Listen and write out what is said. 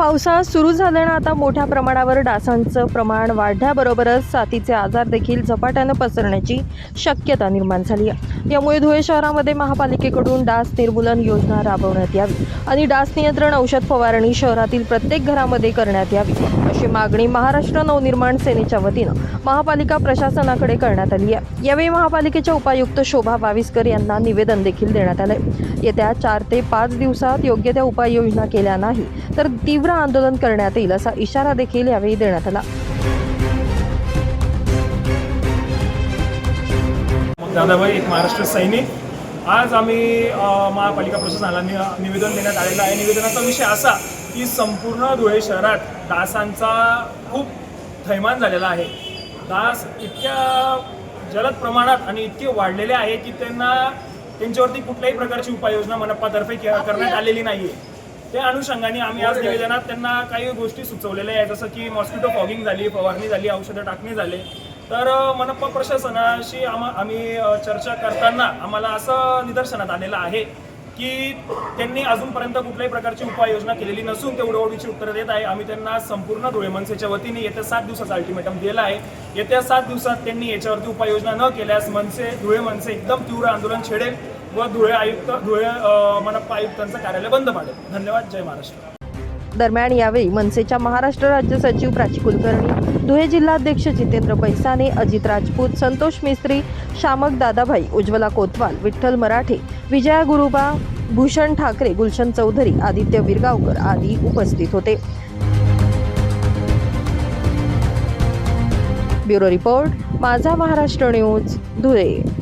पावसाळा सुरू झाल्यानं आता मोठ्या प्रमाणावर डासांचं प्रमाण वाढण्याबरोबरच साथीचे आजार देखील झपाट्यानं पसरण्याची शक्यता निर्माण झाली आहे. यामुळे धुळे शहरामध्ये महापालिकेकडून डास निर्मूलन योजना राबवण्यात यावी आणि डास नियंत्रण औषध फवारणी शहरातील प्रत्येक घरामध्ये करण्यात यावी अशी मागणी महाराष्ट्र नवनिर्माण सेनेच्या वतीनं महापालिका प्रशासनाकडे करण्यात आली आहे. यावेळी महापालिकेच्या उपायुक्त शोभा बाविस्कर यांना निवेदन देखील देण्यात आलंय. येत्या चार ते पाच दिवसात योग्य त्या उपाययोजना केल्या नाही तर तीव्र आंदोलन करण्यात येईल असा इशारा देखील यावेळी देण्यात आला. मग दादाभाई एक महाराष्ट्र सैनिक. आज आम्ही महापालिका प्रशासनाला निवेदन देण्यात आलेलं आहे. निवेदनाचा विषय असा की संपूर्ण धुळे शहरात डासांचा खूप थैमान झालेला आहे. डास इतक्या जलद प्रमाणात आणि इतके वाढलेले आहे की त्यांना त्यांच्यावरती कुठल्याही प्रकारची उपाययोजना मनपातर्फे करण्यात आलेली नाही आहे त्या अनुषंगाने आम्ही आज निवेदनात त्यांना काही गोष्टी सुचवलेल्या आहेत. जसं की मॉस्किटो फॉगिंग झाली फवारणी झाली औषधं टाकणे झाले. तर अ, मनपा प्रशासनाशी आम्हा आम्ही चर्चा करताना आम्हाला असं निदर्शनात आलेलं आहे की त्यांनी अजूनपर्यंत कुठल्याही प्रकारची उपाययोजना केलेली नसून ते उडवडीची उत्तरं देत आहे. आम्ही त्यांना संपूर्ण धुळे मनसेच्या वतीने येत्या सात दिवसाचा अल्टिमेटम दिला आहे. येत्या सात दिवसात त्यांनी याच्यावरती उपाययोजना न केल्यास मनसे धुळे मनसे एकदम तीव्र आंदोलन छेडेल. व धुळे आयुक्त धुळे मनपा आयुक्तांचं कार्यालय बंद पाडेल. धन्यवाद. जय महाराष्ट्र. दरम्यान यावेळी मनसेच्या महाराष्ट्र राज्य सचिव प्राची कुलकर्णी धुळे जिल्हाध्यक्ष जितेंद्र पैसाने अजित राजपूत संतोष मिस्त्री शामक दादाभाई उज्ज्वला कोतवाल विठ्ठल मराठे विजया गुरुबा भूषण ठाकरे गुलशन चौधरी आदित्य विरगावकर आदी उपस्थित होते. ब्युरो रिपोर्ट माझा महाराष्ट्र न्यूज धुळे.